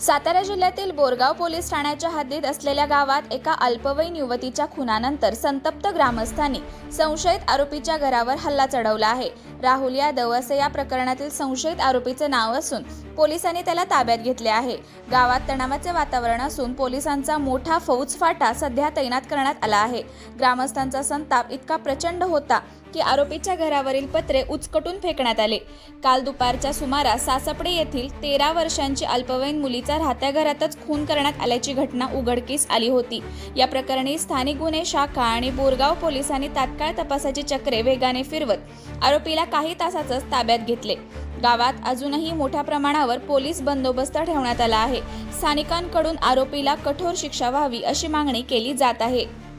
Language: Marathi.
सातारा जिल्ह्यातील बोरगाव पोलीस ठाण्याच्या हद्दीत असलेल्या गावात एका अल्पवयीन युवतीच्या खुनानंतर संतप्त ग्रामस्थांनी संशयित आरोपीच्या घरावर हल्ला चढवला आहे. राहुल यादव असे या प्रकरणातील संशयित आरोपीचे नाव असून पोलिसांनी त्याला ताब्यात घेतले आहे. गावात तणावाचे वातावरण असून पोलिसांचा मोठा फौजफाटा सध्या तैनात करण्यात आला आहे. ग्रामस्थांचा संताप इतका प्रचंड होता की आरोपीच्या घरावरील पत्रे उचकटून फेकण्यात आले. काल दुपारच्या सुमारास सासपडे येथील तेरा वर्षांची अल्पवयीन मुलीचा राहत्या घरातच खून करण्यात आल्याची घटना उघडकीस आली होती. या प्रकरणी स्थानिक गुन्हे शाखा आणि बोरगाव पोलिसांनी तात्काळ तपासाची चक्रे वेगाने फिरवत आरोपीला काही तासातच ताब्यात घेतले. गावात अजूनही मोठ्या प्रमाणावर पोलीस बंदोबस्त ठेवण्यात आला आहे. स्थानिकांकडून आरोपीला कठोर शिक्षा व्हावी अशी मागणी केली जात आहे.